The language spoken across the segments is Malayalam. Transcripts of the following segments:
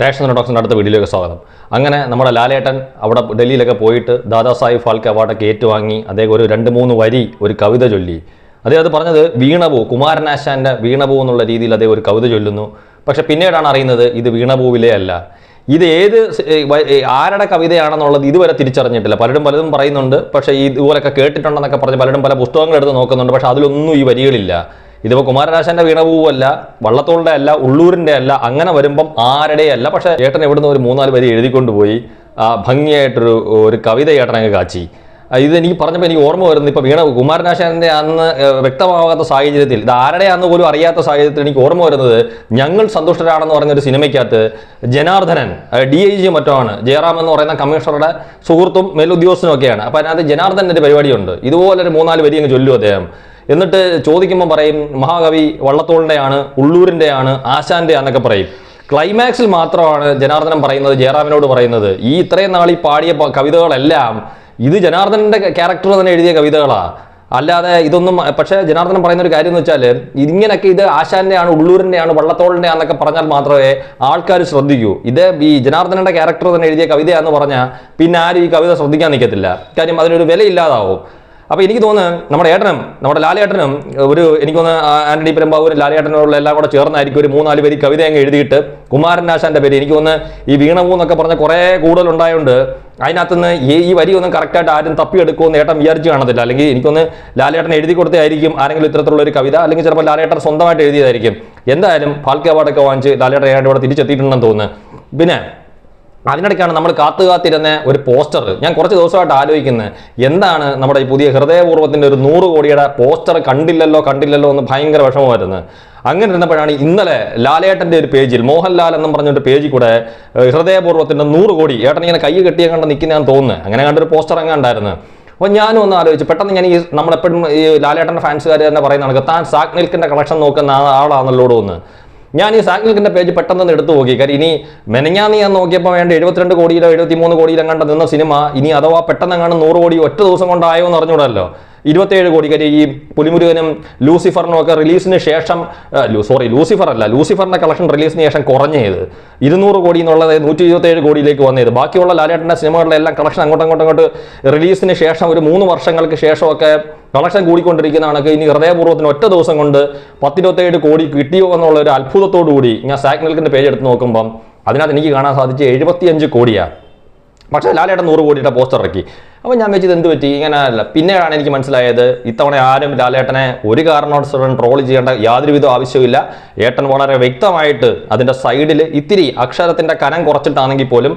റേഷൻ ഡോക്ടറിന്റെ അടുത്ത വീഡിയോയിലേക്ക് സ്വാഗതം. അങ്ങനെ നമ്മുടെ ലാലേട്ടൻ അവിടെ ഡൽഹിയിലൊക്കെ പോയിട്ട് ദാദാ സാഹിബ് ഫാൽക്കെ അവാർഡൊക്കെ ഏറ്റുവാങ്ങി അദ്ദേഹം ഒരു രണ്ട് മൂന്ന് വരി ഒരു കവിത ചൊല്ലി. അദ്ദേഹം അത് പറഞ്ഞത് വീണപൂ കുമാരനാശാന്റെ വീണപൂ എന്നുള്ള രീതിയിൽ അദ്ദേഹം ഒരു കവിത ചൊല്ലുന്നു. പക്ഷെ പിന്നീടാണ് അറിയുന്നത് ഇത് വീണപൂവിലേ അല്ല. ഇത് ഏത് ആരുടെ കവിതയാണെന്നുള്ളത് ഇതുവരെ തിരിച്ചറിഞ്ഞിട്ടില്ല. പലരും പലതും പറയുന്നുണ്ട്. പക്ഷേ ഇതുപോലൊക്കെ കേട്ടിട്ടുണ്ടെന്നൊക്കെ പറഞ്ഞ് പലരും പല പുസ്തകങ്ങൾ എടുത്ത് നോക്കുന്നുണ്ട്. പക്ഷേ അതിലൊന്നും ഈ വരികളില്ല. ഇതിപ്പോൾ കുമാരനാശാന്റെ വീണപൂവല്ല വള്ളത്തോളുടെ അല്ല ഉള്ളൂരിന്റെ അല്ല അങ്ങനെ വരുമ്പം ആരുടെ അല്ല. പക്ഷേ ഏട്ടൻ എവിടുന്ന് ഒരു മൂന്നാൽ വരി എഴുതിക്കൊണ്ട് പോയി. ആ ഭംഗിയായിട്ടൊരു ഒരു കവിത ഏട്ടനങ്ങ് കാച്ചി. ഇത് എനിക്ക് പറഞ്ഞപ്പോൾ എനിക്ക് ഓർമ്മ വരുന്നു ഇപ്പോൾ വീണ കുമാരനാശാന്റെ അന്ന് വ്യക്തമാകാത്ത സാഹചര്യത്തിൽ ഇത് ആരുടെയാന്ന് പോലും അറിയാത്ത സാഹചര്യത്തിൽ എനിക്ക് ഓർമ്മ വരുന്നത് ഞങ്ങൾ സന്തുഷ്ടരാണെന്ന് പറഞ്ഞൊരു സിനിമയ്ക്കകത്ത് ജനാർദ്ദനൻ ഡി ഐ ജി മറ്റോ ആണ് ജയറാം എന്ന് പറയുന്ന കമ്മീഷണറുടെ സുഹൃത്തും മേലുദ്യോഗസ്ഥനും ഒക്കെയാണ്. അപ്പോൾ അതിനകത്ത് ജനാർദ്ദനന്റെ ഒരു പരിപാടിയുണ്ട്. ഇതുപോലൊരു മൂന്നാൽ വരി അങ്ങ് ചൊല്ലും അദ്ദേഹം. എന്നിട്ട് ചോദിക്കുമ്പോൾ പറയും മഹാകവി വള്ളത്തോളിന്റെയാണ് ഉള്ളൂരിന്റെയാണ് ആശാന്റെ എന്നൊക്കെ പറയും. ക്ലൈമാക്സിൽ മാത്രമാണ് ജനാർദ്ദനം പറയുന്നത് ജയറാമിനോട് പറയുന്നത്. ഈ ഇത്രയും നാൾ ഈ പാടിയ കവിതകളെല്ലാം ഇത് ജനാർദ്ദനന്റെ ക്യാരക്ടർ തന്നെ എഴുതിയ കവിതകളാണ് അല്ലാതെ ഇതൊന്നും പക്ഷേ ജനാർദ്ദനം പറയുന്ന ഒരു കാര്യം എന്ന് വെച്ചാൽ ഇതിങ്ങനെയൊക്കെ ഇത് ആശാന്റെയാണ് ഉള്ളൂരിന്റെയാണ് വള്ളത്തോളിന്റെയാണെന്നൊക്കെ പറഞ്ഞാൽ മാത്രമേ ആൾക്കാർ ശ്രദ്ധിക്കൂ. ഇത് ഈ ജനാർദ്ദനന്റെ ക്യാരക്ടർ തന്നെ എഴുതിയ കവിതയാന്ന് പറഞ്ഞാൽ പിന്നെ ആരും ഈ കവിത ശ്രദ്ധിക്കാൻ നിൽക്കത്തില്ല കാര്യം അതിനൊരു വിലയില്ലാതാവും. അപ്പോൾ എനിക്ക് തോന്നുന്നത് നമ്മുടെ ഏട്ടനും നമ്മുടെ ലാലേട്ടനും ഒരു എനിക്ക് തോന്നുന്നു ആന്റണി പെരുമ്പാവൂരും ലാലേട്ടനോടുള്ള എല്ലാം കൂടെ ചേർന്നായിരിക്കും ഒരു മൂന്നാൽ പേര് കവിത അങ്ങ് എഴുതിയിട്ട്. കുമാരനാശാന്റെ പേര്. എനിക്ക് തോന്നുന്നു ഈ വീണമൂ എന്നൊക്കെ പറഞ്ഞ കുറേ കൂടുതൽ ഉണ്ടായതുകൊണ്ട് അതിനകത്തുനിന്ന് ഈ ഈ വരി ഒന്നും കറക്റ്റായിട്ട് ആരും തപ്പിയെടുക്കുമെന്ന് ഏട്ടൻ വിചാരിച്ച് കാണത്തില്ല. അല്ലെങ്കിൽ എനിക്കൊന്ന് ലാലേട്ടൻ എഴുതി കൊടുത്തായിരിക്കും ആരെങ്കിലും ഇത്തരത്തിലുള്ള ഒരു കവിത അല്ലെങ്കിൽ ചിലപ്പോൾ ലാലേട്ടൻ സ്വന്തമായിട്ട് എഴുതിയതായിരിക്കും. എന്തായാലും ഫാൽക്കെ അവാർഡൊക്കെ വാങ്ങിച്ച് ലാലേട്ടൻ ഏതാണ്ട് ഇവിടെ തിരിച്ചെത്തിയിട്ടുണ്ടെന്ന് തോന്നുന്നു. പിന്നെ അതിനിടയ്ക്കാണ് നമ്മൾ കാത്തു കാത്തിരുന്ന ഒരു പോസ്റ്റർ. ഞാൻ കുറച്ച് ദിവസമായിട്ട് ആലോചിക്കുന്നത് എന്താണ് നമ്മുടെ ഈ പുതിയ ഹൃദയപൂർവത്തിന്റെ ഒരു നൂറ് കോടിയുടെ പോസ്റ്റർ കണ്ടില്ലല്ലോ കണ്ടില്ലല്ലോ എന്ന് ഭയങ്കര വിഷമമായിരുന്നു. അങ്ങനെ ഇരുന്നപ്പോഴാണ് ഇന്നലെ ലാലേട്ടന്റെ ഒരു പേജിൽ മോഹൻലാൽ എന്നും പറഞ്ഞൊരു പേജിൽ കൂടെ ഹൃദയപൂർവത്തിന്റെ നൂറ് കോടി ഏട്ടൻ ഇങ്ങനെ കൈ കെട്ടിയ കണ്ട് നിൽക്കുന്ന തോന്നുന്നത് അങ്ങനെ കണ്ടൊരു പോസ്റ്റർ അങ്ങ് ഉണ്ടായിരുന്നു അപ്പോൾ ഞാനും ഒന്ന് ആലോചിച്ചു പെട്ടെന്ന് ഞാൻ ഈ നമ്മളെപ്പോഴും ഈ ലാലേട്ടന്റെ ഫാൻസുകാർ തന്നെ പറയുന്ന കണക്ക് താൻ സാക് നിൽക്കിന്റെ കളക്ഷൻ നോക്കുന്ന ആളാണല്ലോ ഒന്ന് ഞാൻ ഈ സാങ്കിൽക്കിന്റെ പേജ് പെട്ടെന്ന് തന്നെ എടുത്തു നോക്കി. കാര്യം ഇനി മെനഞ്ഞാന്ന് ഞാൻ നോക്കിയപ്പോൾ വേണ്ട എഴുപത്തിരണ്ട് കോടിയിലോ എഴുപത്തിമൂന്ന് കോടിയിലോ കണ്ട നിന്ന സിനിമ ഇനി അഥവാ പെട്ടെന്ന് എങ്ങാണ്ട് നൂറ് കോടി ഒറ്റ ദിവസം കൊണ്ടായോ എന്ന് അറിഞ്ഞൂടല്ലോ ഇരുപത്തേഴ് കോടി കാര്യം ഈ പുലിമുരുകനും ലൂസിഫറിനും ഒക്കെ റിലീസിന് ശേഷം സോറി ലൂസിഫർ അല്ല ലൂസിഫറിന്റെ കളക്ഷൻ റിലീസിന് ശേഷം കുറഞ്ഞത്. ഇരുന്നൂറ് കോടി എന്നുള്ളത് നൂറ്റി ഇരുപത്തേഴ് കോടിയിലേക്ക് വന്നത്. ബാക്കിയുള്ള ലാലേട്ടന്റെ സിനിമകളുടെ എല്ലാം കളക്ഷൻ അങ്ങോട്ടും അങ്ങോട്ടും അങ്ങോട്ട് റിലീസിന് ശേഷം ഒരു മൂന്ന് വർഷങ്ങൾക്ക് ശേഷമൊക്കെ കളക്ഷൻ കൂടിക്കൊണ്ടിരിക്കുന്ന കണക്ക് ഇനി ഹൃദയപൂർവത്തിന് ഒറ്റ ദിവസം കൊണ്ട് പത്തിരുപത്തേഴ് കോടി കിട്ടിയോ എന്നുള്ള ഒരു അത്ഭുതത്തോടു കൂടി ഞാൻ സാക് പേജ് എടുത്ത് നോക്കുമ്പം അതിനകത്ത് എനിക്ക് കാണാൻ സാധിച്ച എഴുപത്തിയഞ്ച് കോടിയാണ്. പക്ഷേ ലാലേട്ടൻ നൂറ് കോടിയുടെ പോസ്റ്റർ ഇറക്കി. അപ്പോൾ ഞാൻ വെച്ചത് എന്ത് പറ്റി? ഇങ്ങനെ അല്ല. പിന്നെയാണ് എനിക്ക് മനസ്സിലായത് ഇത്തവണ ആരും ലാലേട്ടനെ ഒരു കാരണവശാലും ട്രോൾ ചെയ്യേണ്ട യാതൊരുവിധ ആവശ്യമില്ല ഏട്ടൻ വളരെ വ്യക്തമായിട്ട് അതിന്റെ സൈഡിൽ ഇത്തിരി അക്ഷരത്തിന്റെ കനം കുറച്ചിട്ടാണെങ്കിൽ പോലും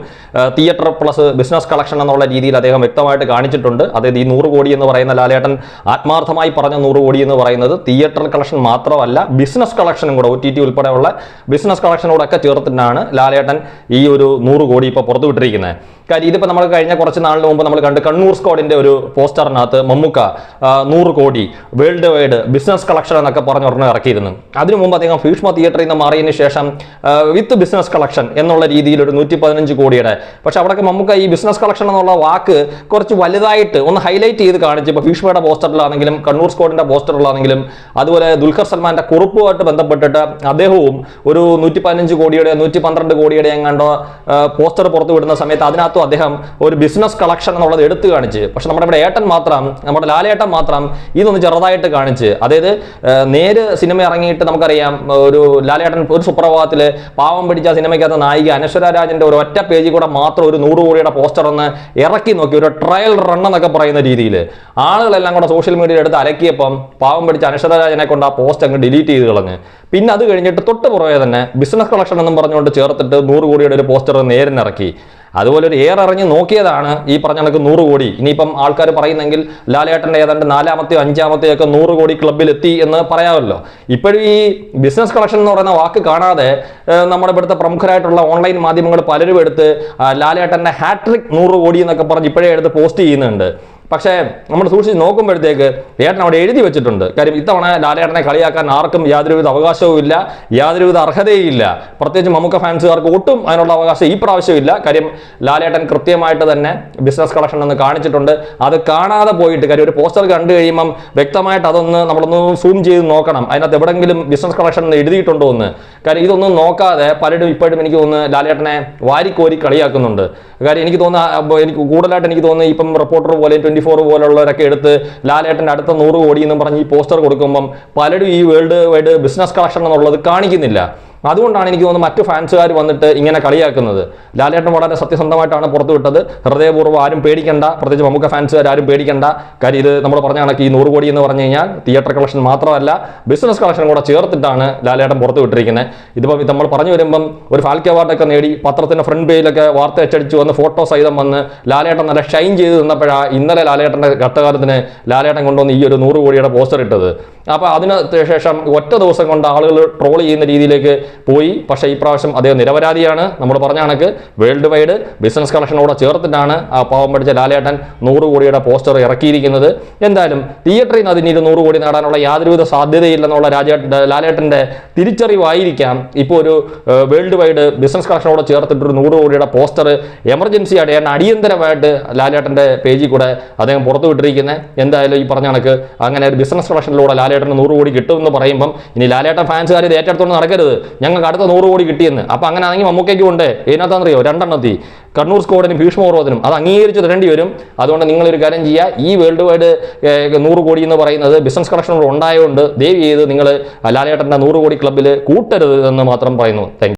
തിയേറ്റർ പ്ലസ് ബിസിനസ് കളക്ഷൻ എന്നുള്ള രീതിയിൽ അദ്ദേഹം വ്യക്തമായിട്ട് കാണിച്ചിട്ടുണ്ട്. അതായത് ഈ നൂറ് കോടി എന്ന് പറയുന്ന ലാലേട്ടൻ ആത്മാർത്ഥമായി പറഞ്ഞ നൂറ് കോടി എന്ന് പറയുന്നത് തിയേറ്റർ കളക്ഷൻ മാത്രമല്ല ബിസിനസ് കളക്ഷനും കൂടെ ഒ ടി ടി ഉൾപ്പെടെയുള്ള ബിസിനസ് കളക്ഷനോടൊക്കെ ചേർത്തിട്ടാണ് ലാലേട്ടൻ ഈ ഒരു നൂറ് കോടി ഇപ്പോൾ പുറത്തുവിട്ടിരിക്കുന്നത്. കാര്യം ഇതിപ്പോൾ നമ്മൾ കഴിഞ്ഞ കുറച്ച് നാളിന് മുമ്പ് നമ്മൾ കണ്ട് കണ്ണൂർ സ്ക്വാഡിന്റെ ഒരു പോസ്റ്ററിനകത്ത് മമ്മൂക്ക നൂറ് കോടി വേൾഡ് വൈഡ് ബിസിനസ് കളക്ഷൻ എന്നൊക്കെ പറഞ്ഞ് ഉടനെ ഇറക്കിയിരുന്നു. അതിനു മുമ്പ് അദ്ദേഹം ഭീഷ്മ തിയേറ്ററിൽ നിന്ന് മാറിയതിന് ശേഷം വിത്ത് ബിസിനസ് കളക്ഷൻ എന്നുള്ള രീതിയിൽ ഒരു നൂറ്റി പതിനഞ്ച് കോടിയുടെ. പക്ഷെ അവിടെയൊക്കെ മമ്മൂക്ക ഈ ബിസിനസ് കളക്ഷൻ എന്നുള്ള വാക്ക് കുറച്ച് വലുതായിട്ട് ഒന്ന് ഹൈലൈറ്റ് ചെയ്ത് കാണിച്ച് ഇപ്പോൾ ഭീഷ്മയുടെ പോസ്റ്ററിലാണെങ്കിലും കണ്ണൂർ സ്ക്വാഡിന്റെ പോസ്റ്ററിലാണെങ്കിലും അതുപോലെ ദുൽഖർ സൽമാന്റെ കുറിപ്പുമായിട്ട് ബന്ധപ്പെട്ടിട്ട് അദ്ദേഹവും ഒരു നൂറ്റി പതിനഞ്ച് കോടിയുടെ നൂറ്റി പന്ത്രണ്ട് കോടിയുടെ എങ്ങാണ്ടോ പോസ്റ്റർ പുറത്തു വിടുന്ന സമയത്ത് അതിനകത്തും അദ്ദേഹം ഒരു ബിസിനസ് കളക്ഷൻ എന്നുള്ളത് എടുത്തു കാണിച്ച്. പക്ഷെ നമ്മുടെ ഇവിടെ ഏട്ടൻ മാത്രം നമ്മുടെ ലാലേട്ടൻ മാത്രം ഇതൊന്ന് ചെറുതായിട്ട് കാണിച്ച്. അതായത് നേര് സിനിമ ഇറങ്ങിയിട്ട് നമുക്കറിയാം ഒരു ലാലേട്ടൻ ഒരു സുപ്രഭാതത്തിൽ പാവം പിടിച്ച സിനിമയ്ക്കകത്ത് നായിക അനശ്വര രാജന്റെ ഒരു ഒറ്റ പേജിൽ കൂടെ മാത്രം ഒരു നൂറ് കോടിയുടെ പോസ്റ്റർ ഒന്ന് ഇറക്കി നോക്കി ഒരു ട്രയൽ റൺ എന്നൊക്കെ പറയുന്ന രീതിയിൽ ആളുകളെല്ലാം കൂടെ സോഷ്യൽ മീഡിയയിൽ എടുത്ത് അലക്കിയപ്പം പാവം പിടിച്ച അനശ്വര രാജനെ കൊണ്ട് ആ പോസ്റ്റ് അങ്ങ് ഡിലീറ്റ് ചെയ്ത് കളഞ്ഞ്. പിന്നെ അത് കഴിഞ്ഞിട്ട് തൊട്ട് പുറകെ തന്നെ ബിസിനസ് കളക്ഷൻ എന്നും പറഞ്ഞുകൊണ്ട് ചേർത്തിട്ട് നൂറ് കോടിയുടെ ഒരു പോസ്റ്റർ നേരിനിറക്കി. അതുപോലെ ഒരു എയർ അറിഞ്ഞ് നോക്കിയതാണ് ഈ പറഞ്ഞ കണക്ക് നൂറ് കോടി. ഇനിയിപ്പം ആൾക്കാർ പറയുന്നെങ്കിൽ ലാലേട്ടന്റെ ഏതാണ്ട് നാലാമത്തെയോ അഞ്ചാമത്തെയോ ഒക്കെ നൂറ് കോടി ക്ലബിലെത്തി എന്ന് പറയാമല്ലോ. ഇപ്പോഴും ഈ ബിസിനസ് കളക്ഷൻ എന്ന് പറയുന്ന വാക്ക് കാണാതെ നമ്മുടെ ഇവിടുത്തെ പ്രമുഖരായിട്ടുള്ള ഓൺലൈൻ മാധ്യമങ്ങൾ പലരും എടുത്ത് ലാലേട്ടന്റെ ഹാട്രിക് നൂറ് കോടി എന്നൊക്കെ പറഞ്ഞ് ഇപ്പോഴേ എടുത്ത് പോസ്റ്റ് ചെയ്യുന്നുണ്ട്. പക്ഷേ നമ്മൾ സൂക്ഷിച്ച് നോക്കുമ്പോഴത്തേക്ക് ഏട്ടൻ അവിടെ എഴുതി വെച്ചിട്ടുണ്ട്. കാര്യം ഇത്തവണ ലാലേട്ടനെ കളിയാക്കാൻ ആർക്കും യാതൊരുവിധ അവകാശവും ഇല്ല യാതൊരുവിധ അർഹതയും ഇല്ല. പ്രത്യേകിച്ച് മമ്മൂക്ക ഫാൻസുകാർക്ക് ഒട്ടും അതിനുള്ള അവകാശം ഈ പ്രാവശ്യം ഇല്ല. കാര്യം ലാലേട്ടൻ കൃത്യമായിട്ട് തന്നെ ബിസിനസ് കളക്ഷൻ എന്ന് കാണിച്ചിട്ടുണ്ട്. അത് കാണാതെ പോയിട്ട് കാര്യം ഒരു പോസ്റ്റർ കണ്ടു കഴിയുമ്പം വ്യക്തമായിട്ട് അതൊന്ന് നമ്മളൊന്ന് സൂം ചെയ്ത് നോക്കണം. അതിനകത്ത് എവിടെങ്കിലും ബിസിനസ് കളക്ഷൻ എഴുതിയിട്ടുണ്ടോ എന്ന്. കാര്യം ഇതൊന്നും നോക്കാതെ പലരും ഇപ്പോഴും എനിക്ക് തോന്നുന്നു ലാലേട്ടനെ വാരിക്കോരി കളിയാക്കുന്നുണ്ട്. കാര്യം എനിക്ക് തോന്നുന്ന എനിക്ക് കൂടുതലായിട്ട് എനിക്ക് തോന്നുന്നു ഇപ്പം റിപ്പോർട്ടർ പോലെ ട്വന്റി ഫോർ പോലുള്ളവരൊക്കെ എടുത്ത് ലാലേട്ടന്റെ അടുത്ത നൂറ് കോടി എന്നും പറഞ്ഞ് ഈ പോസ്റ്റർ കൊടുക്കുമ്പം പലരും ഈ വേൾഡ് വൈഡ് ബിസിനസ് കളക്ഷൻ എന്നുള്ളത് കാണിക്കുന്നില്ല. അതുകൊണ്ടാണ് എനിക്ക് തോന്നുന്നത് മറ്റു ഫാൻസുകാർ വന്നിട്ട് ഇങ്ങനെ കളിയാക്കുന്നത്. ലാലേട്ടൻ വളരെ സത്യസന്ധമായിട്ടാണ് പുറത്തുവിട്ടത്. ഹൃദയപൂർവം ആരും പേടിക്കണ്ട. പ്രത്യേകിച്ച് മമ്മൂക്ക ഫാൻസുകാർ ആരും പേടിക്കണ്ട. കാര്യം ഇത് നമ്മൾ പറഞ്ഞ കണക്ക് ഈ നൂറ് കോടി എന്ന് പറഞ്ഞു കഴിഞ്ഞാൽ തിയേറ്റർ കളക്ഷൻ മാത്രമല്ല ബിസിനസ് കളക്ഷൻ കൂടെ ചേർത്തിട്ടാണ് ലാലേട്ടൻ പുറത്തു വിട്ടിരിക്കുന്നത് ഇതിപ്പോൾ നമ്മൾ പറഞ്ഞു വരുമ്പം ഒരു ഫാൽക്കി അവാർഡൊക്കെ നേടി പത്രത്തിന്റെ ഫ്രണ്ട് പേജിലൊക്കെ വാർത്ത അച്ചടിച്ച് വന്ന് ഫോട്ടോ സഹിതം വന്ന് ലാലേട്ടൻ നല്ല ഷൈൻ ചെയ്ത് നിന്നപ്പോഴാണ് ഇന്നലെ ലാലേട്ടന്റെ ഘട്ടകാലത്തിന് ലാലേട്ടൻ കൊണ്ടുവന്ന് ഈ ഒരു നൂറ് കോടിയുടെ പോസ്റ്റർ ഇട്ടത്. അപ്പോൾ അതിന് ശേഷം ഒറ്റ ദിവസം കൊണ്ട് ആളുകൾ ട്രോൾ ചെയ്യുന്ന രീതിയിലേക്ക് പോയി. പക്ഷേ ഈ പ്രാവശ്യം അദ്ദേഹം നിരപരാധിയാണ്. നമ്മൾ പറഞ്ഞ കണക്ക് വേൾഡ് വൈഡ് ബിസിനസ് കളക്ഷനോട് ചേർത്തിട്ടാണ് ആ പാവം പഠിച്ച ലാലേട്ടൻ നൂറ് കോടിയുടെ പോസ്റ്റർ ഇറക്കിയിരിക്കുന്നത്. എന്തായാലും തിയേറ്ററിൽ നിന്ന് അതിന് നൂറ് കോടി നേടാനുള്ള യാതൊരുവിധ സാധ്യതയില്ലെന്നുള്ള രാജ ലാലേട്ടന്റെ തിരിച്ചറിവായിരിക്കാം. ഇപ്പോൾ ഒരു വേൾഡ് വൈഡ് ബിസിനസ് കളക്ഷനോട് ചേർത്തിട്ടൊരു നൂറ് കോടിയുടെ പോസ്റ്റർ എമർജൻസി ആയിട്ട് അടിയന്തരമായിട്ട് ലാലേട്ടന്റെ പേജിൽ കൂടെ അദ്ദേഹം പുറത്തു വിട്ടിരിക്കുന്നത്. എന്തായാലും ഈ പറഞ്ഞ കണക്ക് അങ്ങനെ ഒരു ബിസിനസ് കളക്ഷനിലൂടെ ലാലേട്ടന് നൂറ് കോടി കിട്ടുമെന്ന് പറയുമ്പം ഇനി ലാലേട്ടൻ ഫാൻസുകാർ ഇത് ഏറ്റെടുത്തോണ്ട് നടക്കരുത്. ഞങ്ങൾക്ക് അടുത്ത നൂറ് കോടി കിട്ടിയെന്ന്. അപ്പം അങ്ങനെ ആണെങ്കിൽ മമ്മൂക്കയ്ക്കും ഉണ്ട്. ഇതിനകത്താണെന്നറിയോ? രണ്ടെണ്ണത്തി. കണ്ണൂർ സ്കോഡിനും ഭീഷ്മപർവത്തിനും അത് അംഗീകരിച്ച് തരേണ്ടി വരും. അതുകൊണ്ട് നിങ്ങളൊരു കാര്യം ചെയ്യുക ഈ വേൾഡ് വൈഡ് നൂറ് കോടി എന്ന് പറയുന്നത് ബിസിനസ് കണക്ഷനുകൾ ഉണ്ടായതുകൊണ്ട് ദയവ് ചെയ്ത് നിങ്ങൾ ലാലേട്ടന്റെ നൂറ് കോടി ക്ലബ്ബിൽ കൂട്ടരുത് എന്ന് മാത്രം പറയുന്നു. താങ്ക്